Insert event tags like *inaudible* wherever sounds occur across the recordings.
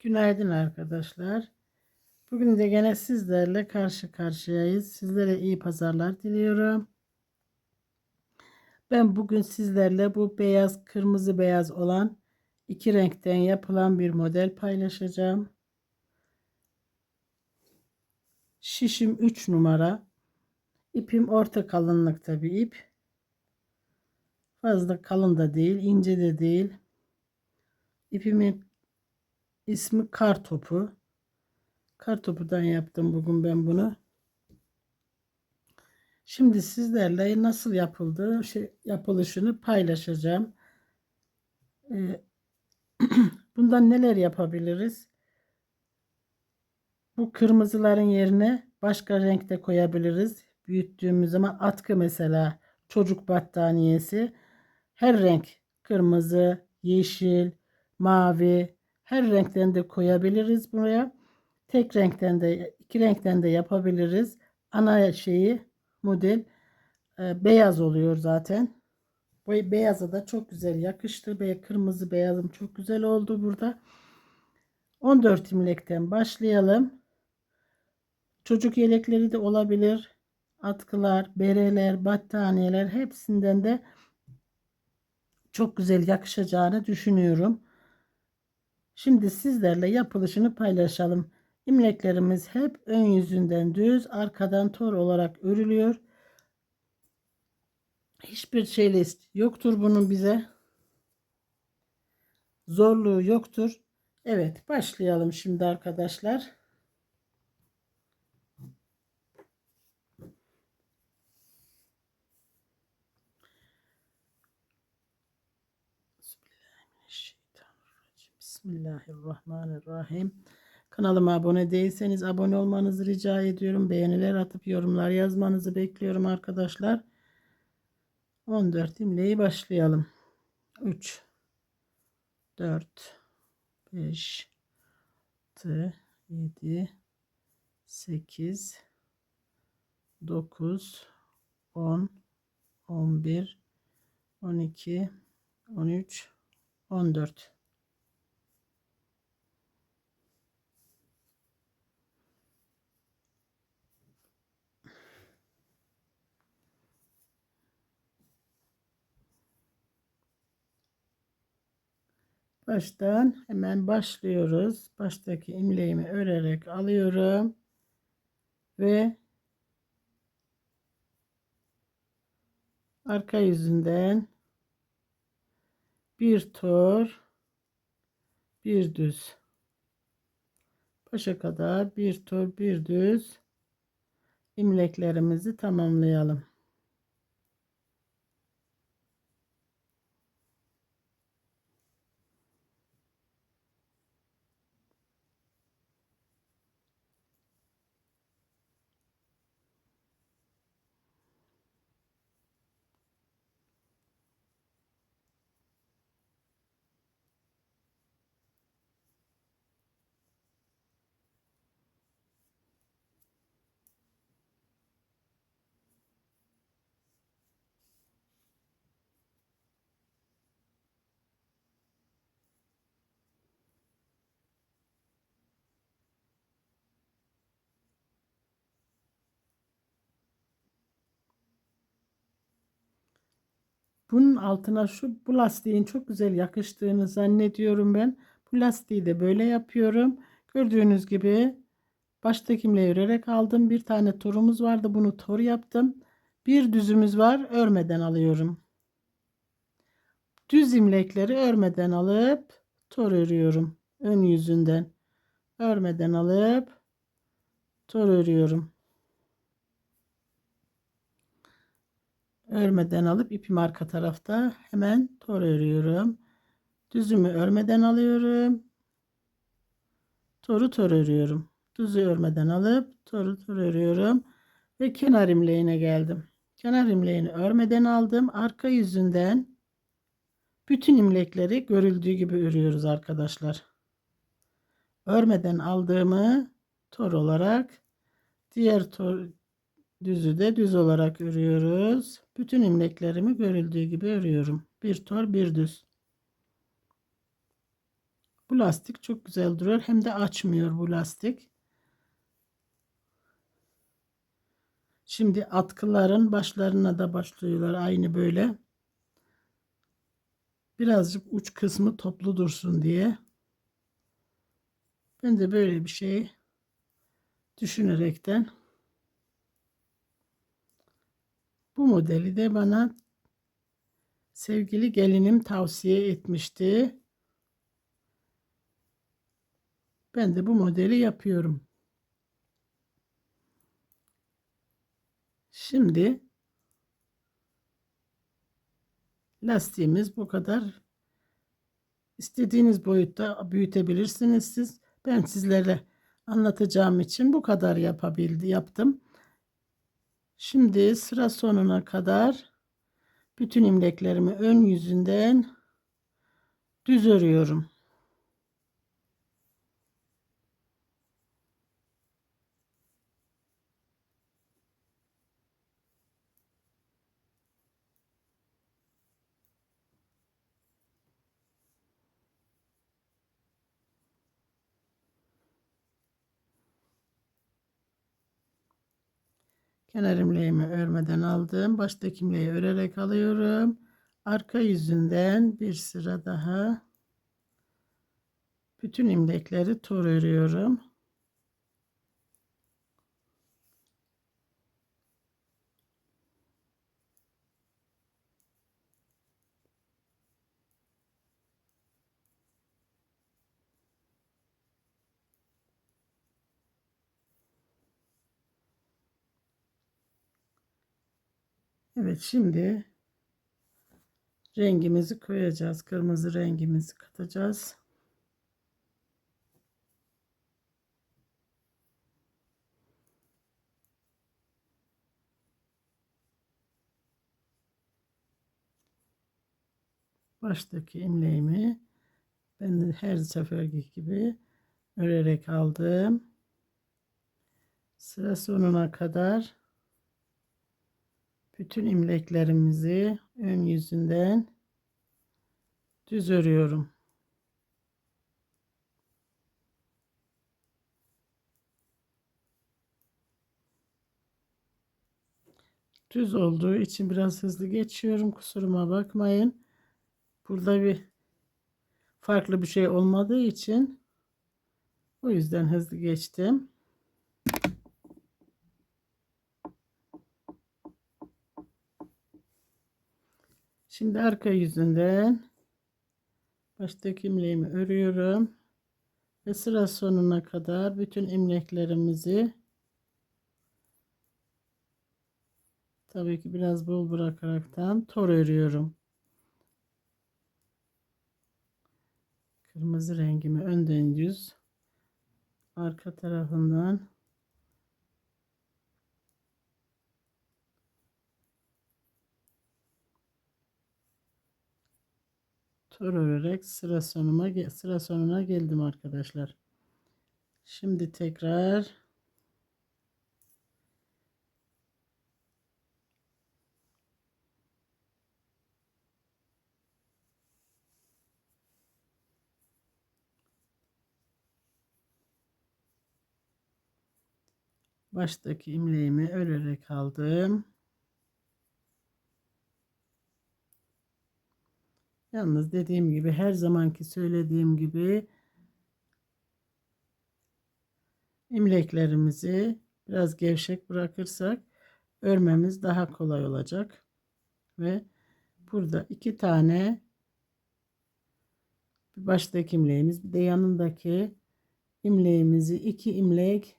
Günaydın arkadaşlar. Bugün de gene sizlerle karşı karşıyayız. Sizlere iyi pazarlar diliyorum. Ben bugün sizlerle bu beyaz, kırmızı beyaz olan iki renkten yapılan bir model paylaşacağım. Şişim 3 numara. İpim orta kalınlıkta bir ip. Fazla kalın da değil, ince de değil. İpimin ismi kar topu. Kar topudan yaptım bugün ben bunu. Şimdi sizlerle nasıl yapıldığı şey, yapılışını paylaşacağım. Ee, *clears throat* bundan neler yapabiliriz? Bu kırmızıların yerine başka renkte koyabiliriz. Büyüttüğümüz zaman atkı mesela çocuk battaniyesi her renk kırmızı, yeşil, mavi her renkten de koyabiliriz buraya. Tek renkten de iki renkten de yapabiliriz. Ana şeyi model e, beyaz oluyor zaten. Bu beyaza da çok güzel yakıştı. Be kırmızı beyazım çok güzel oldu burada. 14 imlekten başlayalım. Çocuk yelekleri de olabilir. Atkılar, bereler, battaniyeler hepsinden de çok güzel yakışacağını düşünüyorum. Şimdi sizlerle yapılışını paylaşalım. İmleklerimiz hep ön yüzünden düz, arkadan tor olarak örülüyor. Hiçbir şeyle yoktur bunun bize. Zorluğu yoktur. Evet, başlayalım şimdi arkadaşlar. Bismillahirrahmanirrahim. Kanalıma abone değilseniz abone olmanızı rica ediyorum. Beğeniler atıp yorumlar yazmanızı bekliyorum arkadaşlar. 14 imleyi başlayalım. 3 4 5 6 7 8 9 10 11 12 13 14 Baştan hemen başlıyoruz. Baştaki imleğimi örerek alıyorum. Ve arka yüzünden bir tor bir düz başa kadar bir tor bir düz imleklerimizi tamamlayalım. Bunun altına şu bu lastiğin çok güzel yakıştığını zannediyorum ben. Bu lastiği de böyle yapıyorum. Gördüğünüz gibi baştaki imleği örerek aldım. Bir tane torumuz vardı. Bunu tor yaptım. Bir düzümüz var. Örmeden alıyorum. Düz imlekleri örmeden alıp tor örüyorum. Ön yüzünden. Örmeden alıp tor örüyorum. Örmeden alıp ipim arka tarafta hemen tor örüyorum. Düzümü örmeden alıyorum. Toru tor örüyorum. Düzü örmeden alıp toru tor örüyorum ve kenar imleğine geldim. Kenar imleğini örmeden aldım. Arka yüzünden bütün imlekleri görüldüğü gibi örüyoruz arkadaşlar. Örmeden aldığımı tor olarak diğer tor düzü de düz olarak örüyoruz. Bütün imleklerimi görüldüğü gibi örüyorum. Bir tor bir düz. Bu lastik çok güzel duruyor. Hem de açmıyor bu lastik. Şimdi atkıların başlarına da başlıyorlar aynı böyle. Birazcık uç kısmı toplu dursun diye. Ben de böyle bir şey düşünerekten bu modeli de bana sevgili gelinim tavsiye etmişti. Ben de bu modeli yapıyorum. Şimdi lastiğimiz bu kadar. İstediğiniz boyutta büyütebilirsiniz siz. Ben sizlere anlatacağım için bu kadar yapabildi yaptım. Şimdi sıra sonuna kadar bütün imleklerimi ön yüzünden düz örüyorum. Kenar imleğimi örmeden aldım. Baştaki imleği örerek alıyorum. Arka yüzünden bir sıra daha bütün imlekleri tor örüyorum. Evet şimdi rengimizi koyacağız. Kırmızı rengimizi katacağız. Baştaki imleğimi ben her seferki gibi örerek aldım. Sıra sonuna kadar bütün imleklerimizi ön yüzünden düz örüyorum. Düz olduğu için biraz hızlı geçiyorum. Kusuruma bakmayın. Burada bir farklı bir şey olmadığı için o yüzden hızlı geçtim. Şimdi arka yüzünden baştaki imleğimi örüyorum. Ve sıra sonuna kadar bütün imleklerimizi tabii ki biraz bol bırakaraktan tor örüyorum. Kırmızı rengimi önden yüz arka tarafından tör örerek sıra sonuma sıra sonuna geldim arkadaşlar. Şimdi tekrar baştaki imleğimi örerek aldım. Yalnız dediğim gibi her zamanki söylediğim gibi imleklerimizi biraz gevşek bırakırsak örmemiz daha kolay olacak. Ve burada iki tane bir baştaki imleğimiz bir de yanındaki imleğimizi iki imlek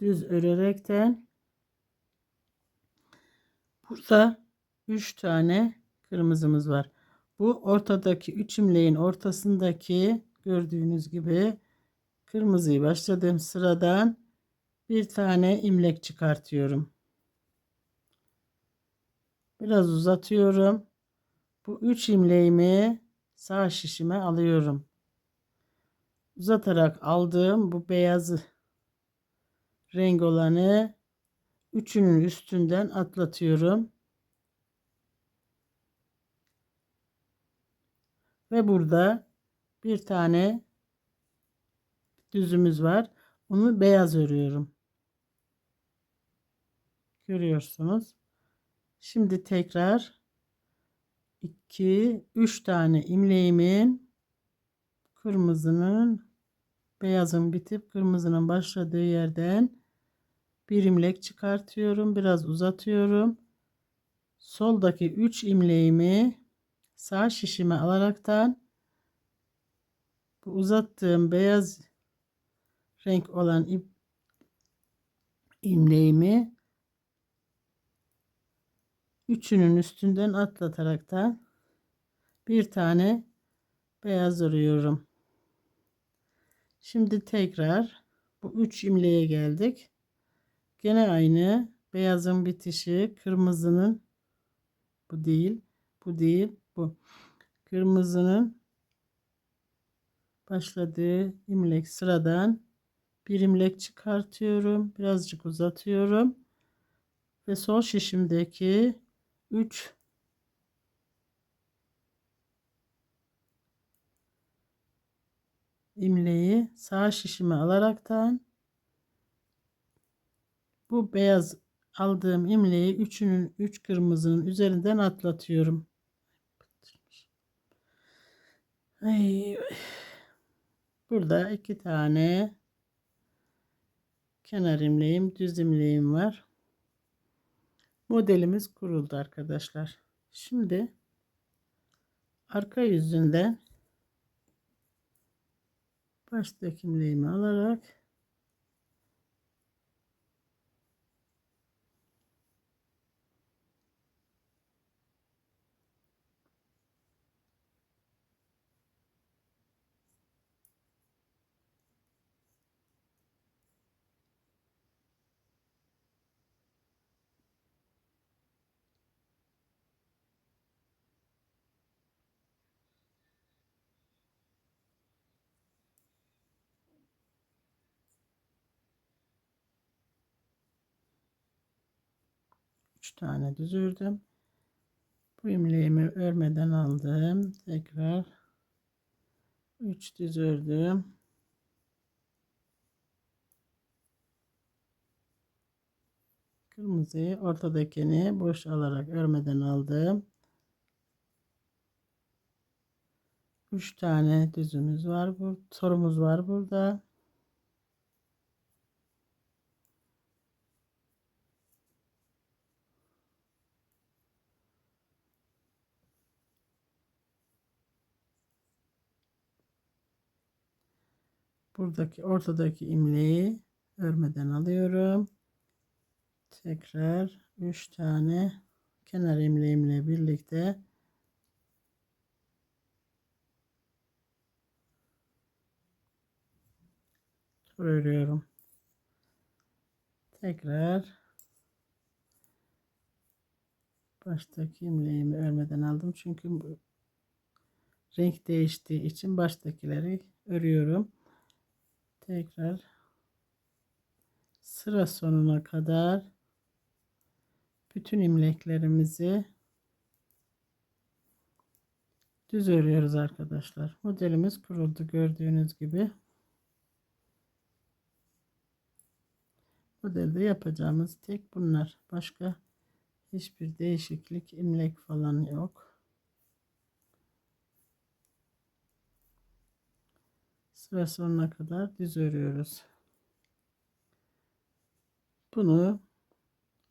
düz örerekten burada üç tane kırmızımız var. Bu ortadaki üç imleğin ortasındaki gördüğünüz gibi kırmızıyı başladığım sıradan bir tane imlek çıkartıyorum. Biraz uzatıyorum. Bu üç imleğimi sağ şişime alıyorum. Uzatarak aldığım bu beyazı renk olanı üçünün üstünden atlatıyorum. Ve burada bir tane düzümüz var. Onu beyaz örüyorum. Görüyorsunuz. Şimdi tekrar 2 3 tane imleğimin kırmızının beyazın bitip kırmızının başladığı yerden bir imlek çıkartıyorum. Biraz uzatıyorum. Soldaki 3 imleğimi sağ şişime alaraktan bu uzattığım beyaz renk olan ip imleğimi üçünün üstünden atlataraktan bir tane beyaz örüyorum. Şimdi tekrar bu üç imleğe geldik. Gene aynı beyazın bitişi kırmızının bu değil bu değil bu. Kırmızının başladığı imlek sıradan bir imlek çıkartıyorum. Birazcık uzatıyorum. Ve sol şişimdeki 3 imleği sağ şişime alaraktan bu beyaz aldığım imleği üçünün üç kırmızının üzerinden atlatıyorum. Ay, burada iki tane kenar imleğim, düz imleğim var. Modelimiz kuruldu arkadaşlar. Şimdi arka yüzünden baştaki imleğimi alarak üç tane düz ördüm. Bu imleğimi örmeden aldım. Tekrar 3 düz ördüm. Kırmızıyı ortadakini boş alarak örmeden aldım. 3 tane düzümüz var bu sorumuz var burada. Buradaki ortadaki imleği örmeden alıyorum. Tekrar 3 tane kenar imleğimle birlikte tur örüyorum. Tekrar baştaki imleğimi örmeden aldım. Çünkü renk değiştiği için baştakileri örüyorum tekrar sıra sonuna kadar bütün imleklerimizi düz örüyoruz arkadaşlar. Modelimiz kuruldu gördüğünüz gibi. Modelde yapacağımız tek bunlar. Başka hiçbir değişiklik imlek falan yok. Sıra sonuna kadar düz örüyoruz. Bunu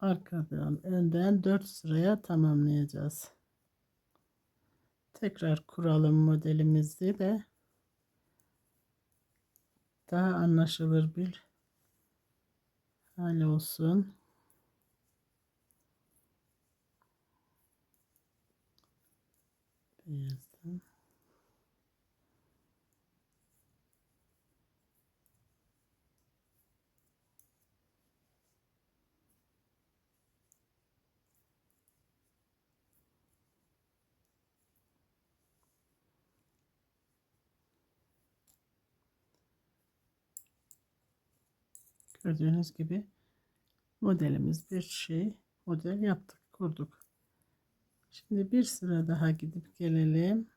arkadan önden 4 sıraya tamamlayacağız. Tekrar kuralım modelimizi de daha anlaşılır bir hal olsun. Beyazdan. Gördüğünüz gibi modelimiz bir şey model yaptık kurduk. Şimdi bir sıra daha gidip gelelim.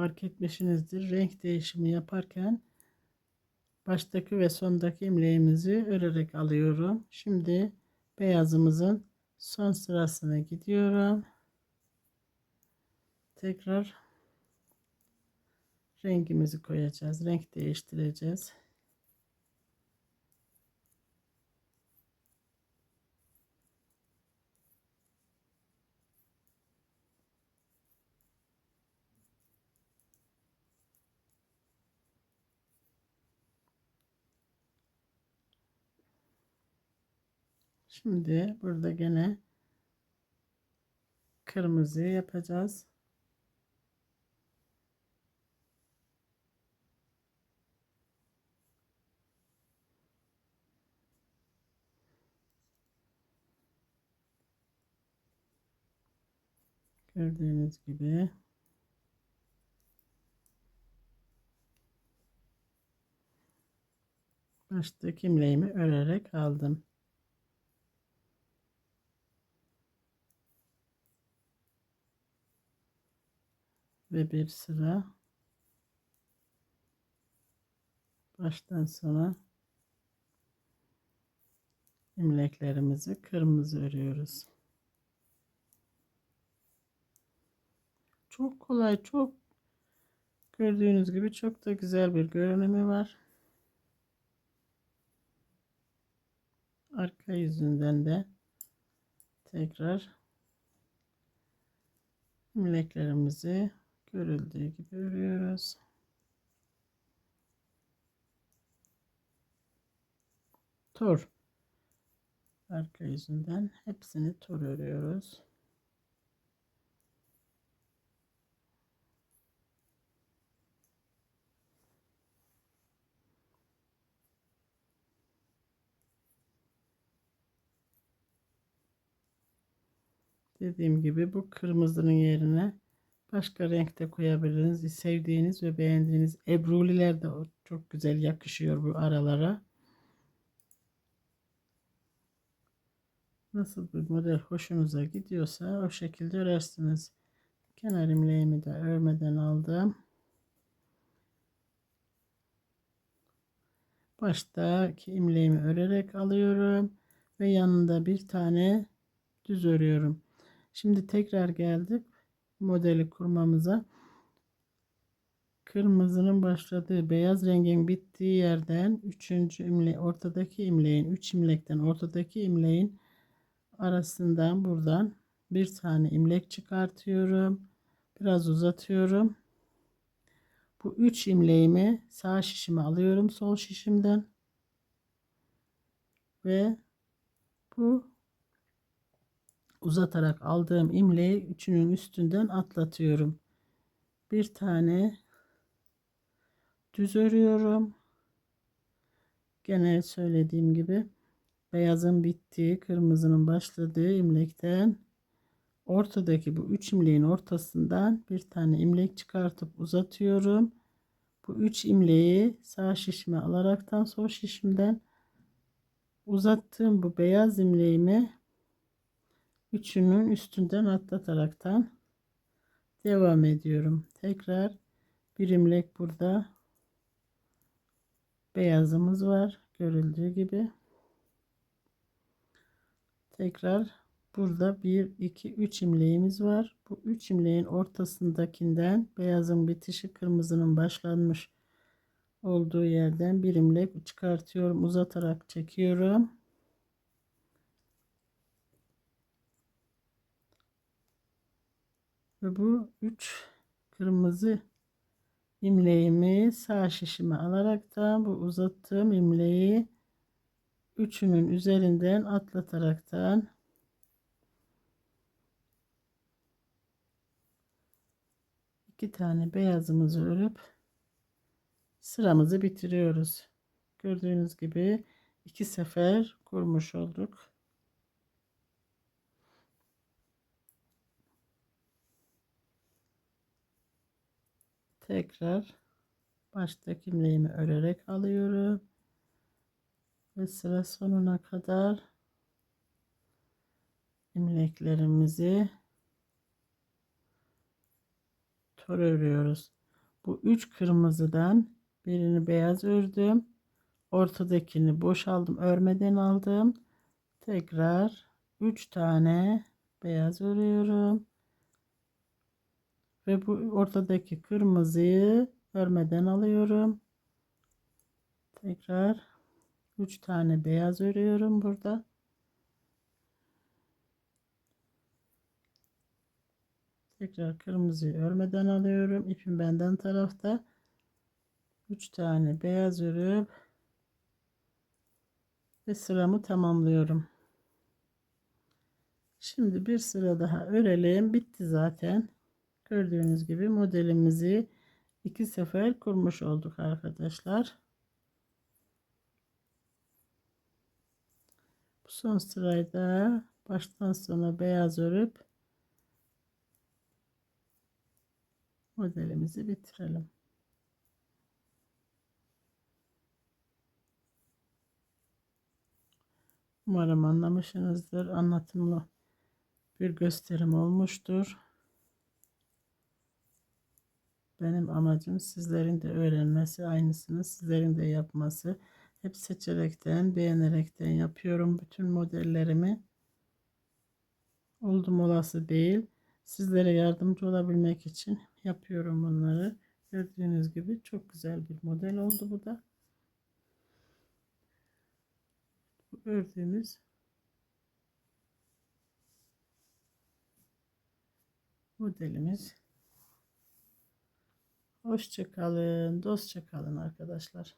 Fark etmişsinizdir. Renk değişimi yaparken baştaki ve sondaki imleğimizi örerek alıyorum. Şimdi beyazımızın son sırasına gidiyorum. Tekrar rengimizi koyacağız. Renk değiştireceğiz. Şimdi burada gene kırmızı yapacağız. Gördüğünüz gibi baştaki imleğimi örerek aldım. Ve bir sıra baştan sona imleklerimizi kırmızı örüyoruz. Çok kolay, çok gördüğünüz gibi çok da güzel bir görünümü var. Arka yüzünden de tekrar imleklerimizi görüldüğü gibi örüyoruz. Tor arka yüzünden hepsini tor örüyoruz. Dediğim gibi bu kırmızının yerine başka renkte koyabilirsiniz. Sevdiğiniz ve beğendiğiniz ebruliler de çok güzel yakışıyor bu aralara. Nasıl bir model hoşunuza gidiyorsa o şekilde örersiniz. Kenar imleğimi de örmeden aldım. Baştaki imleğimi örerek alıyorum ve yanında bir tane düz örüyorum. Şimdi tekrar geldik modeli kurmamıza. Kırmızının başladığı beyaz rengin bittiği yerden üçüncü imle ortadaki imleğin üç imlekten ortadaki imleğin arasından buradan bir tane imlek çıkartıyorum. Biraz uzatıyorum. Bu üç imleğimi sağ şişime alıyorum sol şişimden. Ve bu uzatarak aldığım imleği üçünün üstünden atlatıyorum. Bir tane düz örüyorum. Gene söylediğim gibi beyazın bittiği, kırmızının başladığı imlekten ortadaki bu üç imleğin ortasından bir tane imlek çıkartıp uzatıyorum. Bu üç imleği sağ şişime alaraktan sol şişimden uzattığım bu beyaz imleğimi üçünün üstünden atlataraktan devam ediyorum. Tekrar bir imlek burada beyazımız var görüldüğü gibi. Tekrar burada 1 2 3 imleğimiz var. Bu 3 imleğin ortasındakinden beyazın bitişi kırmızının başlanmış olduğu yerden bir imlek çıkartıyorum uzatarak çekiyorum Ve bu üç kırmızı imleğimi sağ şişime alarak da bu uzattığım imleği üçünün üzerinden atlataraktan iki tane beyazımızı örüp sıramızı bitiriyoruz. Gördüğünüz gibi iki sefer kurmuş olduk. Tekrar baştaki imleğimi örerek alıyorum ve sıra sonuna kadar imleklerimizi tor örüyoruz. Bu üç kırmızıdan birini beyaz ördüm. Ortadakini boşaldım. Örmeden aldım. Tekrar üç tane beyaz örüyorum. Ve bu ortadaki kırmızıyı örmeden alıyorum. Tekrar 3 tane beyaz örüyorum burada. Tekrar kırmızıyı örmeden alıyorum. İpim benden tarafta. 3 tane beyaz örüp ve sıramı tamamlıyorum. Şimdi bir sıra daha örelim. Bitti zaten. Gördüğünüz gibi modelimizi iki sefer kurmuş olduk arkadaşlar. Bu son sırayı da baştan sona beyaz örüp modelimizi bitirelim. Umarım anlamışsınızdır. Anlatımlı bir gösterim olmuştur. Benim amacım sizlerin de öğrenmesi, aynısını sizlerin de yapması. Hep seçerekten, beğenerekten yapıyorum bütün modellerimi. Oldum olası değil. Sizlere yardımcı olabilmek için yapıyorum bunları. Gördüğünüz gibi çok güzel bir model oldu bu da. Bu ördüğümüz modelimiz. Hoşça kalın, dostça kalın arkadaşlar.